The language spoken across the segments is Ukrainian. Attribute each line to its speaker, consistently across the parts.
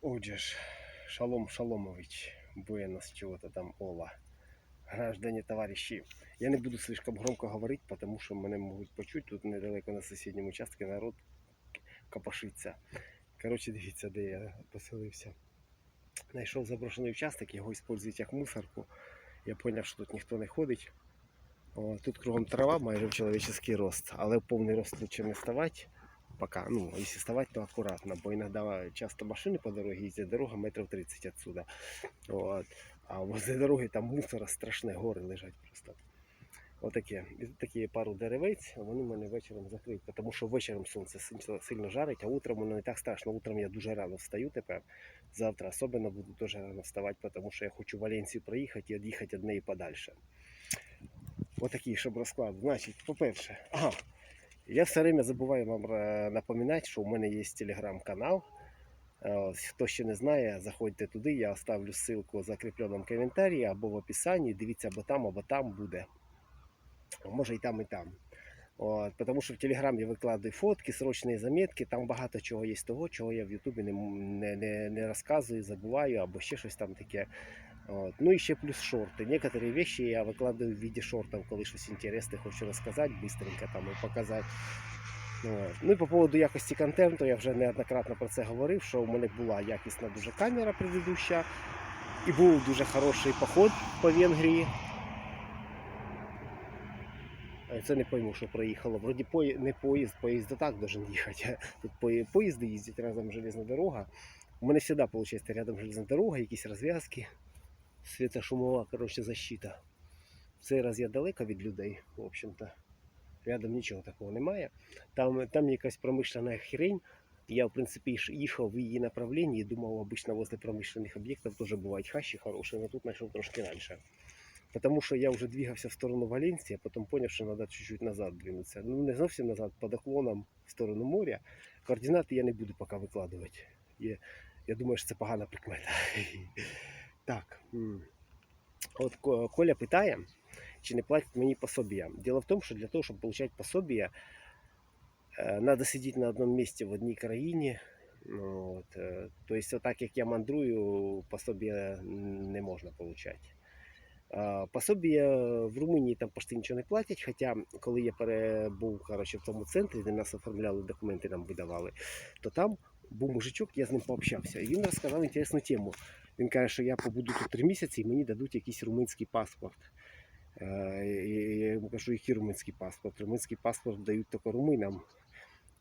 Speaker 1: Отже Шалом Шаломович, Буэнос чего-то там Ола. Граждане, товарищи, я не буду слишком громко говорить, потому что мене можуть почути. Тут недалеко на сусідньому участку народ копошиться. Коротше, дивіться, де я поселився. Знайшов заброшений участок, його використовують як мусорку. Я зрозумів, що тут ніхто не ходить. О, тут кругом трава, майже в чоловічний рост, але в повний рост лучше не ставати. Пока, ну, если вставать, то аккуратно, бо иногда часто машины по дороге ездят, дорога метров 30 отсюда. Вот. А возле дороги там мусора страшне, гори лежать просто. Отаке. І тут такі пару деревець, вони мене вечором закриють, тому що вечором сонце сильно- жарить, а утром воно не так страшно. Утром я дуже рано встаю тепер. Завтра особливо буду дуже рано вставати, тому що я хочу в Валенцію проїхати і від'їхати від неї подальше. Отакий, щоб розклад. Значить, по-перше, ага, я все время забуваю вам е, напоминати, що у мене є телеграм-канал. Хто ще не знає, заходьте туди, я оставлю ссылку в закріпленому коментарі або в описанні. Дивіться, або там, або там буде. Може і там, і там. От, тому що в Телеграм я викладаю фотки, срочні заметки, там багато чого є того, чого я в Ютубі не, не, не, не розказую, забуваю, або ще щось там таке. От. Ну і ще плюс шорти. Некоторі речі я викладаю в виді шортів, коли щось інтересне хочу розказати, быстренько там і показати. Ну і по поводу якості контенту я вже неоднократно про це говорив, що у мене була якісна дуже камера предыдуща, і був дуже хороший поход по Венгрії. Це не пойму, що проїхало. Вроді не поїзд, поїзд так должен їхати. Тут поїзди їздять разом железна дорога. У мене завжди виходить рядом железна дорога, якісь розв'язки, світошумова, коротше, защита. В цей раз я далеко від людей, в общем-то. Рядом нічого такого немає. Там, там якась промишлена хрень. Я, в принципі, їхав в її направленні і думав, обично возле промишлених об'єктів теж бувають хащі хороші, але тут знайшов трошки раніше. Потому что я уже двигался в сторону Валенсии, а потом понял, что надо чуть-чуть назад двинуться. Ну, не зовсім назад, под оклоном в сторону моря. Координати я не буду поки викладувати. Я, я думаю, що це погана прикмета. Так. От Коля питає, чи не платять мені пособія. Діло в тому, що для того, щоб отримати пособія, треба сидіти на одному місці в одній країні. От, е, тобто, так як я мандрую, пособія не можна отримати. Пособія в Румунії там почти нічого не платять. Хоча, коли я перебув коротше, в тому центрі, де нас оформляли документи, нам видавали, то там був мужичок, я з ним пообщався. І він розказав інтересну тему. Він каже, що я побуду тут три місяці і мені дадуть якийсь румунський паспорт. Е, Я йому кажу, який румунський паспорт? Румунський паспорт дають тільки румунам.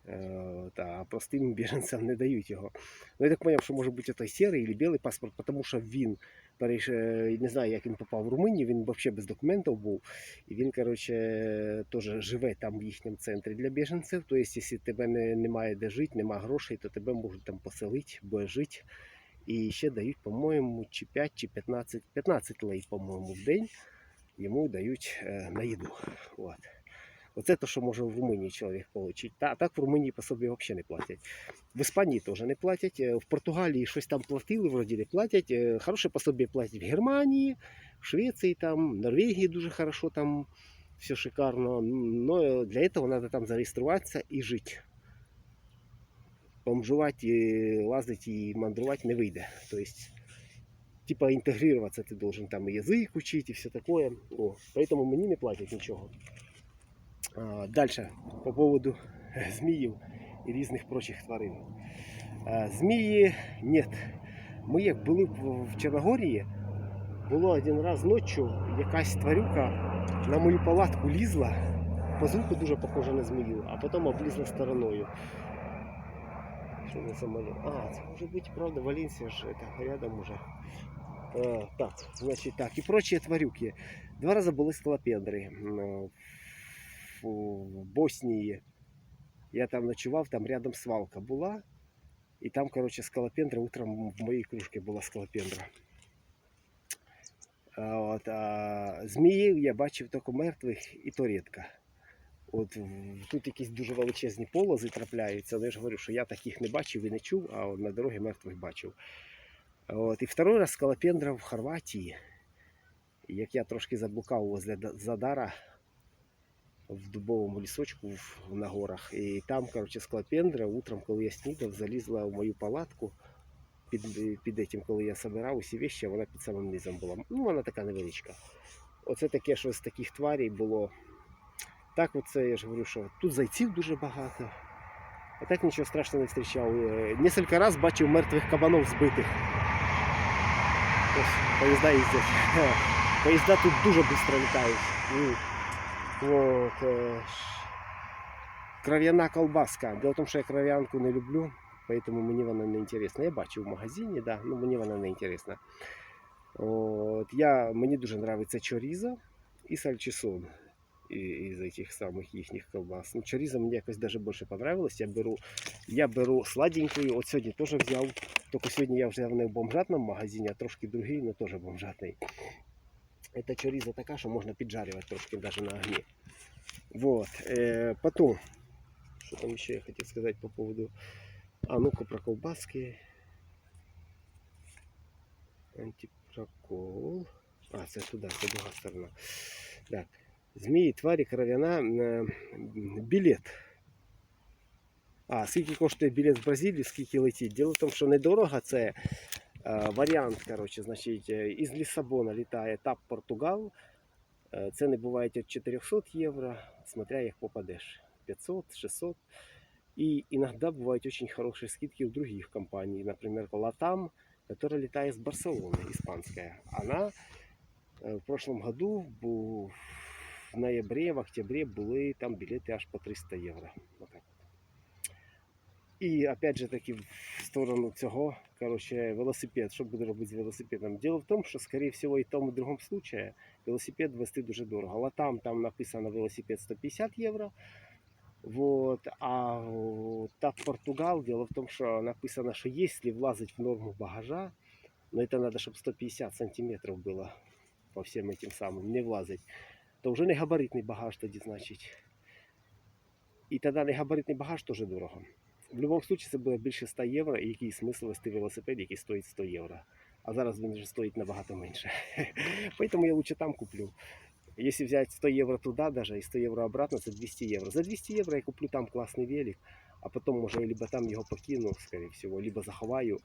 Speaker 1: Е, а простим біженцям не дають його. Ну, я так зрозумів, що може бути той сірий або білий паспорт, тому що він е, не знаю, як він попав в Румунію, він взагалі без документів був. І він, коротше, теж живе там в їхньому центрі для біженців. Тобто, якщо тебе немає де жити, немає грошей, то тебе можуть там поселити, бо жити. І ще дають, по-моєму, чи 5, чи 15, 15 лей, по-моєму, в день йому дають е, на їду. От. Оце те, що може в Румунії чоловік отримати. А так в Румунії по собі взагалі не платять. В Іспанії теж не платять. е, В Португалії щось там платили, вроді не платять. Е, Хороше пособі платять в Германії, в Швеції, там, в Норвегії дуже хорошо, там все шикарно. Но для цього треба там зареєструватися і жити. Бомжувати, лазити і мандрувати не вийде. Тобто, типа інтегруватися ти должен там і язик учити, і все таке. Поэтому мені не платять нічого. Дальше, по поводу е, зміїв і різних прочих тварин. Змії нет. Ми як були в Чорногорії, було один раз ночі якась тварюка на мою палатку лізла, по звуку дуже похоже на змію, а потім облізла стороною. Що за самоліт? А, це може бути, правда, Валенсія ж это, рядом уже. А, так, значить так, і прочі тварюки. Два рази були скалопендри. В, в Боснії я там ночував, там рядом свалка була. І там, коротше, скалопендра, утром в моїй кружці була скалопендра. От, а зміїв я бачив тільки мертвих і то рідко. От тут якісь дуже величезні полози трапляються, але я ж говорю, що я таких не бачив і не чув, а на дорогі мертвих бачив. От, і второй раз скалопендра в Хорватії. Як я трошки заблукав возле Задара в дубовому лісочку на горах. І там, коротше, скалопендра утром, коли я снідав, залізла в мою палатку під, під этим, коли я собирав усі вещи, вона під самим низом була. Ну, вона така невеличка. Оце таке, що з таких тварей було. Так, оце я ж говорю, що тут зайців дуже багато. А так нічого страшного не зустрічав. Е, Несколько раз бачив мертвих кабанов збитих. Ось, поїзда їздять. Поїзда тут дуже швидко літають. Вот. е, Кров'яна колбаска. Дело в тому, що я кров'янку не люблю, поэтому мені вона не інтересна. Я бачив в магазині, да, ну мені вона не інтересна. От, я, мені дуже подобається чорізо і сальчисон із этих самих їхніх колбас. Ну, чорізо мені якось даже більше понравилось. Я беру, я беру сладенькою. От сьогодні теж взяв. Тільки сьогодні я взяв не в бомжатному магазині, а трошки другий, але теж бомжатний. Це чоріза така, що можна піджарювати трошки даже на огні. Вот. Э, потом, что там еще я хотел сказать по поводу... А, ну-ка про колбаски. Антипрокол. А, це туди, це друга сторона. Так. Змії, тварі, кров'яна. е, Білет. А, скільки коштує білет з Бразилії, скільки летить? Діло в тому, що недорого це е, варіант, коротше, значить, е, із Лісабона літає ТАП Португал. Е, Ціни бувають від 400 євро, смотря як попадеш. 500, 600. И иногда бывают очень хорошие скидки у других компаний. Например, Latam, которая летает с Барселоны, испанская. Она э, в прошлом году, бу- в ноябре, в октябре были там билеты аж по 300 евро. Вот так. І опять же таки в сторону цього, короче, велосипед. Що буде робити з велосипедом? Діло в тому, що, скорее всего, і в тому і другому случае велосипед вести дуже дорого. Латам там написано велосипед 150 євро. Вот. А о, так Португал, дело в том, что написано, что если влазить в норму багажа, но это надо, чтобы 150 сантиметров было по всем этим самым, не влазить, то вже не габаритний багаж тоді, значить. І тоді не габаритний багаж теж дорого. В будь-якому випадку це буде більше 100 євро, і який смисл вести велосипед, який стоїть 100 євро. А зараз він вже стоїть набагато менше. Поэтому я лучше там куплю. Если взять 100 евро туда даже и 100 евро обратно, це 200 евро. За 200 евро я куплю там классный велик, а потом я либо там його покину, скорее всего, либо заховаю,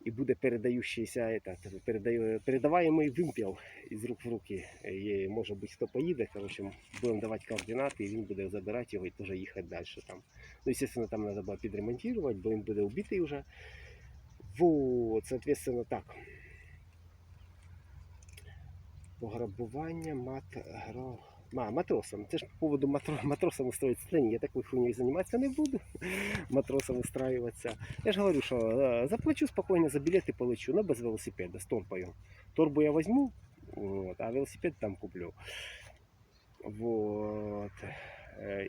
Speaker 1: і буде передающийся этот, передаю, передаваемый вимпел із рук в руки. І, може бути, хто поїде, короче, будемо давати координати, і він буде забирати його і теж їхати далі там. Ну, естественно, там треба буде підремонтувати, бо він буде убитий вже. Вот, соответственно, так. Пограбування мат матро... Матросам. Це ж по поводу матро... матросам устроить сцені. Я такою хуйнею займатися не буду. Матросам устраиваться. Я ж говорю, що е, заплачу спокійно за білети получу, полечу, но без велосипеда, з торбою. Торбу я возьму, вот, а велосипед там куплю. Вот.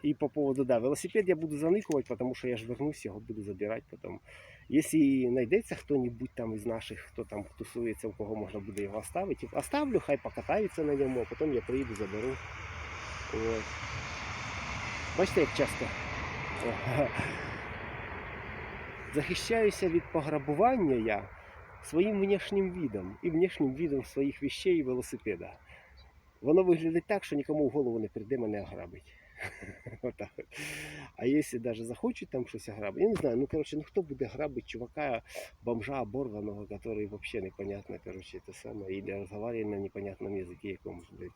Speaker 1: И по поводу, да, велосипед я буду заникувати, потому що я ж вернусь, його буду забирати потом. Якщо знайдеться хто-небудь там із наших, хто там тусується, у кого можна буде його оставити, оставлю, хай покатаються на ньому, а потім я приїду, заберу. От. Бачите, як часто. Захищаюся від пограбування я своїм внешнім видом і внешнім видом своїх вещей і велосипеда. Воно виглядить так, що нікому в голову не прийде мене ограбить. А якщо навіть захочуть там щось ограбити, я не знаю, ну коротше, ну хто буде грабити чувака, бомжа оборваного, який взагалі непонятно, коротше, це саме, і розмовляє на непонятному язикі якомусь. блядь.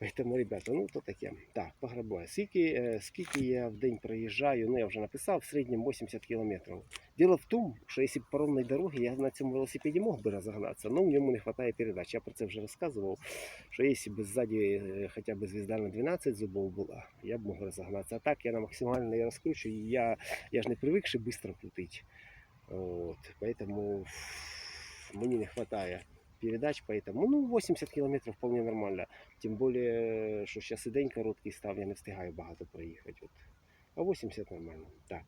Speaker 1: Поэтому, ребята, ну то таке. Так, пограбує. Скільки, е, скільки я в день проїжджаю, ну я вже написав, в середньому 80 кілометрів. Дело в тому, що якщо б по дорогі, я на цьому велосипеді мог би розогнатися, але в ньому не вистачає передач. Я про це вже розказував, що якщо б ззаді е, хоча б звізда на 12 зубов була, я б мог розогнатися. А так я на максимально я розкручую, я, я ж не привикши швидко крутити. От, поэтому мені не вистачає передач, поэтому ну 80 кілометрів вполне нормально. Тим більше, що зараз і день короткий став, я не встигаю багато проїхати. От. А 80 нормально. Так.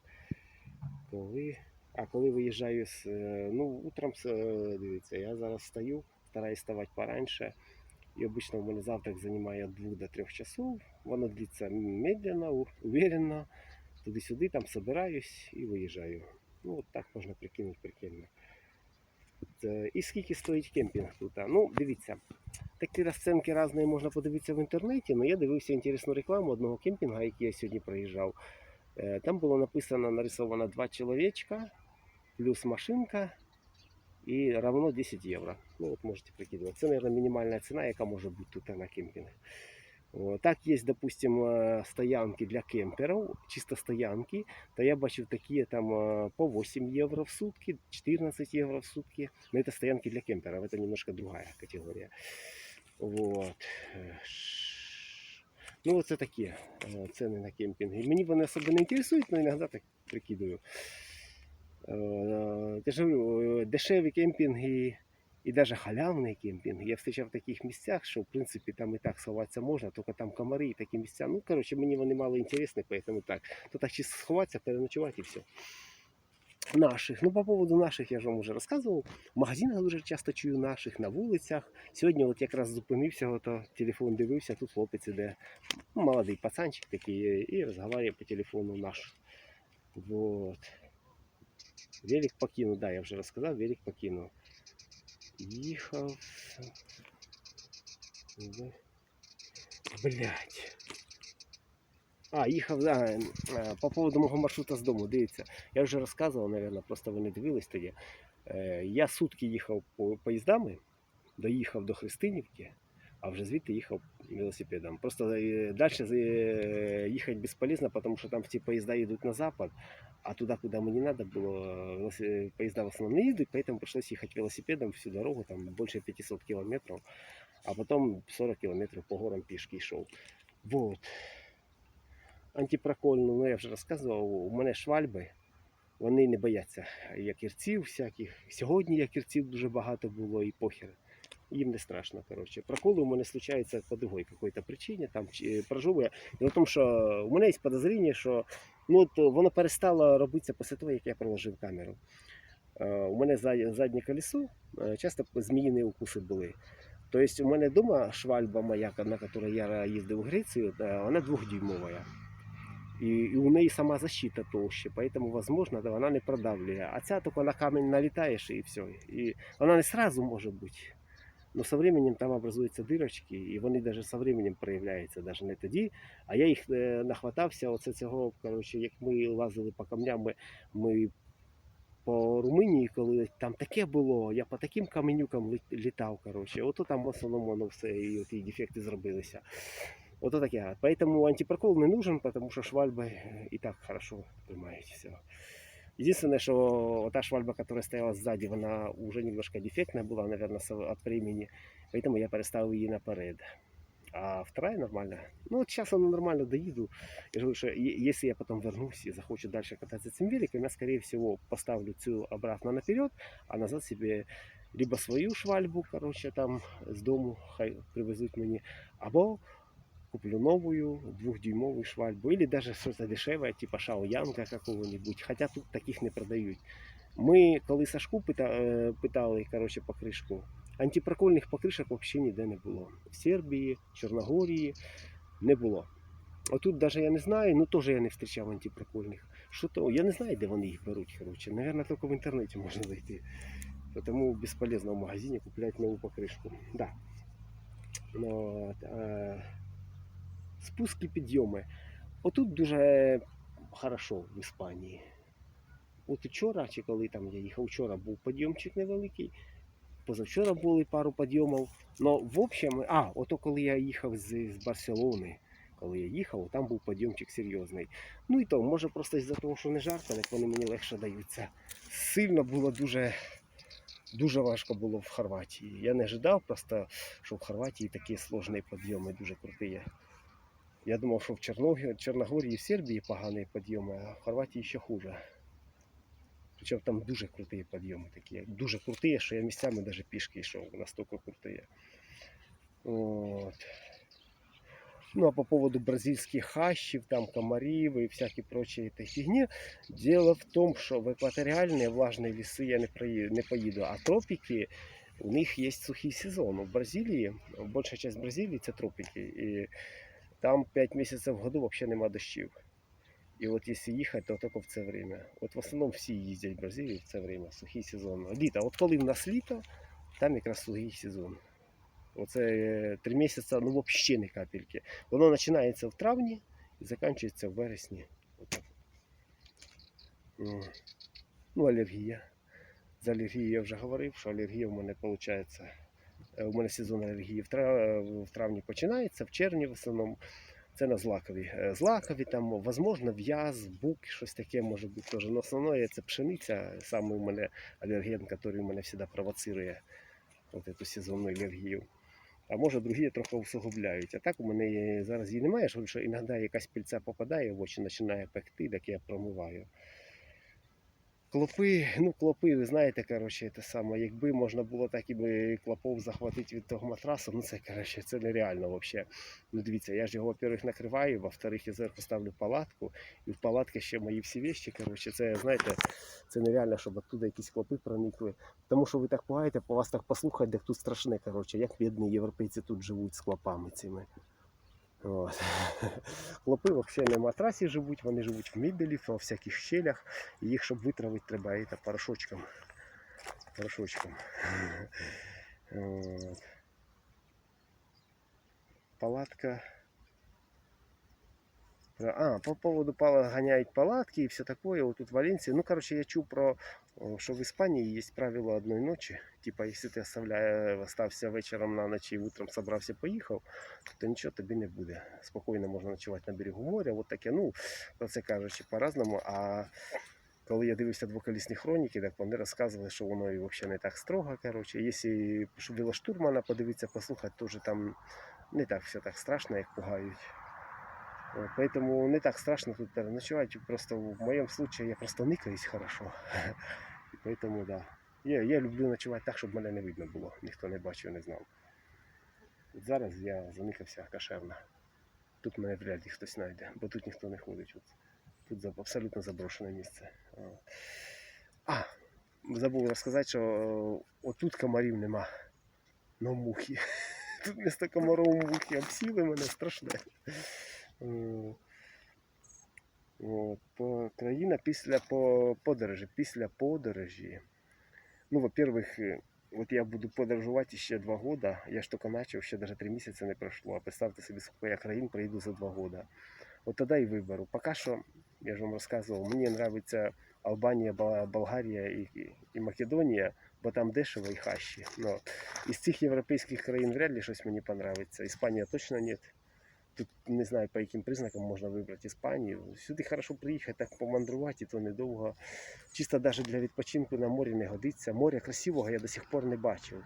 Speaker 1: Коли. А коли виїжджаю з. е, Ну, утром е, дивіться, я зараз стою, стараюсь вставати пораньше. І обычно у мене завтрак займає від 2 до 3 часов. Воно длиться медленно, уверенно. Туди-сюди, там собираюсь і виїжджаю. Ну, от так можна прикинути прикольно. Це- І скільки стоїть кемпінг тут? Ну, дивіться, такі розцінки різні можна подивитися в інтернеті, але я дивився інтересну рекламу одного кемпінга, який я сьогодні проїжджав. Е, Там було написано, нарисовано два чоловічка плюс машинка і равно 10 євро. Ну от можете прикидувати. Це, мабуть, мінімальна ціна, яка може бути тут на кемпінг. Так, є, допустим, е, стоянки для кемперів, чисто стоянки, то я бачив такі там е, по 8 євро в сутки, 14 євро в сутки. Но это стоянки для кемперов, это немножко другая категория. Вот. Ну, оце такі ціни на кемпінги. Мені вони особо не інтересують, але іноді так прикидаю. Е, е, дешеві кемпінги і навіть халявні кемпінги. Я зустрічав в таких місцях, що в принципі там і так сховатися можна, тільки там комари і такі місця. Ну, коротше, мені вони мало інтересні, поэтому так. То так чисто сховатися, переночувати і все. Наших. Ну, по поводу наших я ж вам вже розказував. В магазинах дуже часто чую наших на вулицях. Сьогодні, от якраз зупинився, ото телефон дивився, тут хлопець іде. Ну, молодий пацанчик такий, і розмовляє по телефону наш. Вот. Велик покинув, да, я вже розказав, велик покинув. Їхав. Блять. А, їхав, да, е, по поводу мого маршрута з дому, дивіться. Я вже розказував, мабуть, просто ви не дивились тоді. Е, Я сутки їхав по поїздами, доїхав до Христинівки, а вже звідти їхав велосипедом. Просто далі їхати безполезно, тому що там ці поїзда йдуть на запад, а туди, куди мені треба було, поїзда в основному не їдуть, поэтому пришлось їхати велосипедом всю дорогу, там більше 500 кілометрів, а потім 40 кілометрів по горам пішки йшов. Вот. Антипрокольну, ну я вже розказував, у мене швальби, вони не бояться якірців всяких. Сьогодні якірців дуже багато було і похер. Їм не страшно, коротше. Проколи у мене случаються по другой какой-то причині, там чи- прожовує. В тому, що у мене є підозріння, що ну, от воно перестало робитися після того, як я проложив камеру. Е, У мене заднє колесо, часто зміїні укуси були. Тобто у мене вдома швальба моя, на якій я їздив в Грецію, вона двохдюймова. І, і у неї сама защита толще, поэтому, возможно, да, вона не продавлює. А ця тільки на камінь налітаєш і все. І вона не сразу може бути. Но со временем там образуються дирочки, і вони навіть со временем проявляються, навіть не тоді. А я їх е, нахватався, оце цього, коротше, як ми лазили по камням, ми, ми по Румунії, коли там таке було, я по таким каменюкам літав, коротше. Ото там в основному воно все, і ті дефекти зробилися. Ото таке. Поэтому антипрокол не нужен, потому що швальби е, і так хорошо тримають все. Единственное, что та швальба, которая стояла сзади, она уже немножко дефектная была, наверное, от времени. Поэтому я переставил ее наперед. А вторая нормально. Ну, вот сейчас она нормально доеду. Я же говорю, что е- если я потом вернусь и захочу дальше кататься этим великом, я, скорее всего, поставлю цю обратно наперед, а назад себе либо свою швальбу, короче, там з дому хай привезуть мені, або куплю новую двухдюймовую швальбу, или даже что-то дешевое, типа Шаоянга какого-нибудь, хотя тут таких не продають. Ми, коли Сашку пита, питали короче, покришку, антипрокольних покришок взагалі ніде не було. В Сербії, Чорногорії не було. Отут навіть я не знаю, ну теж я не зустрічав антипрокольних. Що то, я не знаю, де вони їх беруть, короче. Наверное, тільки в інтернеті можна знайти. Тому безполезно в магазині купляти нову покришку. Да. Ну, от, е, спуски, підйоми. Отут дуже хорошо в Іспанії. От вчора, чи коли там я їхав, вчора був підйомчик невеликий, позавчора були пару підйомів. Ну, в общем, а, ото коли я їхав з, з Барселони, коли я їхав, там був підйомчик серйозний. Ну і то, може просто із-за того, що не жарко, як вони мені легше даються. Сильно було дуже, дуже важко було в Хорватії. Я не ожидав просто, що в Хорватії такі сложні підйоми, дуже круті. Я думав, що в Чорногорії, Чорногорії і в Сербії погані підйоми, а в Хорватії ще хуже. Причому там дуже круті підйоми такі. Дуже круті, що я місцями навіть пішки йшов, настільки круті. От. Ну а по поводу бразильских хащів, там комарів і всякой прочей этой фигни, дело в том, что в экваториальные влажные лесы я не, проеду, не поеду, а тропики, у них есть сухий сезон. У Бразилии, большая часть Бразилии это тропики, и там 5 месяцев в году вообще нема дощів. І от якщо їхати, то тільки в це время. От в основному всі їздять в Бразилію в це время, сухий сезон. Літо. От коли в нас літо, там якраз сухий сезон. Оце е, три місяці, ну взагалі не капельки. Воно починається в травні і закінчується в вересні. М. Ну, алергія. З алергією я вже говорив, що алергія в мене виходить. У мене сезон алергії в, травні починається, в червні в основному. Це на злакові. Е, Злакові, там, можливо, в'яз, бук, щось таке може бути теж. Но основне це пшениця, саме у мене алерген, який у мене завжди провоцирує от цю сезонну алергію. А може другі трохи усугубляють. А так у мене зараз її немає, що іноді якась пільця попадає в очі, починає пекти, так я промиваю. Клопи, ну клопи, ви знаєте, коротше, те саме. Якби можна було так і клопов захватити від того матрасу, ну це коротше, це нереально взагалі. Ну дивіться, я ж його, во-первых, накриваю, во-вторых, я зверху ставлю палатку, і в палатці ще мої всі вещі. Коротше, це знаєте, це нереально, щоб оттуда якісь клопи проникли. Тому що ви так пугаєте, по вас так послухати, як тут страшне, коротше, як бідні європейці тут живуть з клопами цими. От. Хлопи взагалі не в матрасі живуть, вони живуть в мебелі, во всяких щелях. І їх, щоб витравити, треба і порошочком. Порошочком. От. Палатка. Про- А, по поводу пала гоняють палатки и все такое. Вот тут в Валенсии. Ну, короче, я чув про, о, що в Іспанії є правило одної ночі. Типа, якщо ти оставляє, остався вечором на ночі і утром собрався, поїхав, то нічого тобі не буде. Спокійно можна ночувати на берегу моря. От таке, ну, про це кажучи по-разному. А коли я дивився двоколісні хроніки, так вони розказували, що воно і взагалі не так строго. Коротше, якщо велоштурмана подивитися, послухати, вже там не так все так страшно, як пугають. Поэтому не так страшно тут переночевать. Просто в моем случае я просто никаюсь хорошо. Поэтому, да. Я, я люблю ночувати так, щоб мене не видно було. Ніхто не бачив, не знав. От зараз я заникався кошерно. Тут мене вряд ли хтось знайде, бо тут ніхто не ходить. От. Тут абсолютно заброшене місце. А, забув розказати, що е, отут комарів нема. Но мухи. Тут місто комаров мухи обсіли мене страшне. Е, по, країна після по, подорожі. Після подорожі. Ну, во-первых, е, от я буду подорожувати ще два года. Я ж тільки почав, ще навіть три місяці не пройшло. А представте собі, скільки я країн пройду за два года. От тоді і виберу. Поки що, я ж вам розказував, мені подобається Албанія, Ба- Болгарія і, і Македонія, бо там дешево і хащі. Ну, із цих європейських країн вряд ли щось мені подобається. Іспанія точно ні. Тут не знаю, по яким признакам можна вибрати Іспанію. Сюди хорошо приїхати, так помандрувати, то недовго. Чисто навіть для відпочинку на морі не годиться. Моря красивого я до сих пор не бачив.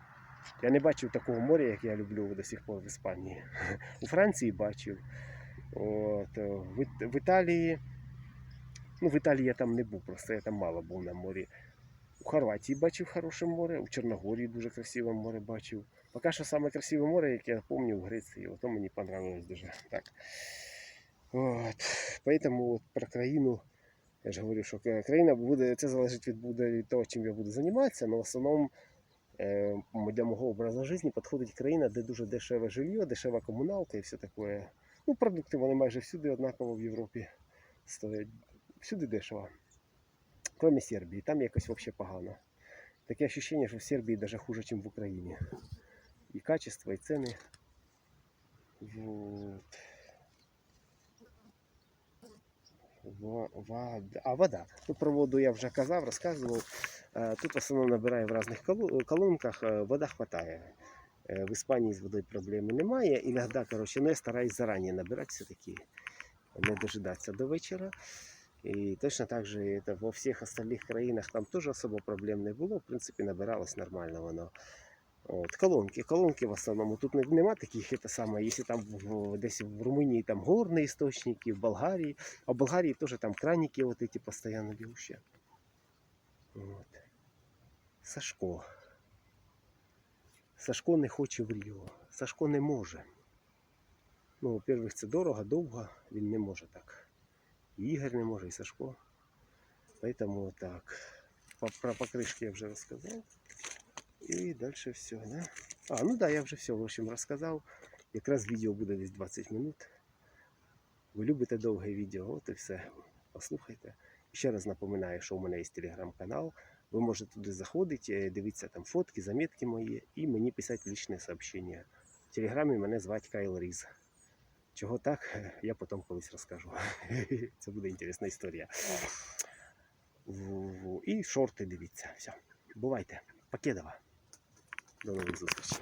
Speaker 1: Я не бачив такого моря, як я люблю до сих пор в Іспанії. У Франції бачив. От, е, в Італії. Ну, в Італії я там не був, просто я там мало був на морі. У Хорватії бачив хороше море, у Чорногорії дуже красиве море бачив. Поки що саме красиве море, яке я пам'ятаю в Греції, ото мені понравилось дуже. Так. От. Поэтому от про країну, я ж говорю, що кра- країна буде, це залежить від, буде від того, чим я буду займатися, але в основному е, для мого образу життя підходить країна, де дуже дешеве жилье, дешева комуналка і все таке. Ну, продукти вони майже всюди однаково в Європі стоять. Всюди дешево. Кроме Сербії, там якось взагалі погано. Таке ощущение, що в Сербії навіть хуже, ніж в Україні. І качество, і ціни. Вот. Вода. А вода. Ну, про воду я вже казав, розказував. Тут в основному набираю в різних колонках, е, вода хватає. Е, В Іспанії з водою проблеми немає. Іноді, коротше, я стараюсь зарані набирати все-таки, не дожидатися до вечора. І точно так же во всіх остальних країнах там теж особо проблем не було. В принципі, набиралось нормально воно. От, колонки. Колонки в основному тут не- нема таких, це саме, якщо там в, десь в Румунії там горні істочники, в Болгарії, а в Болгарії теж там краники вот эти постоянно бігущі. От. Сашко. Сашко не хоче в Ріо. Сашко не може. Ну, во-первых, це дорого, довго, він не може так. І Ігор не може, і Сашко. Поэтому так. По- Про покришки я вже розказав. І далі все, да? А, ну да, я вже все, в общем, розказав. Якраз відео буде десь 20 минут. Ви любите довге відео, от і все. Послухайте. Ще раз напоминаю, що у мене є телеграм-канал. Ви можете туди заходити, е, дивитися там фотки, заметки мої і мені писати личне сообщення. В телеграмі мене звати Кайл Різ. Чого так, я потім колись розкажу. Це буде інтересна історія. І шорти дивіться. Все. Бувайте. Покедова. До нових зустрічей.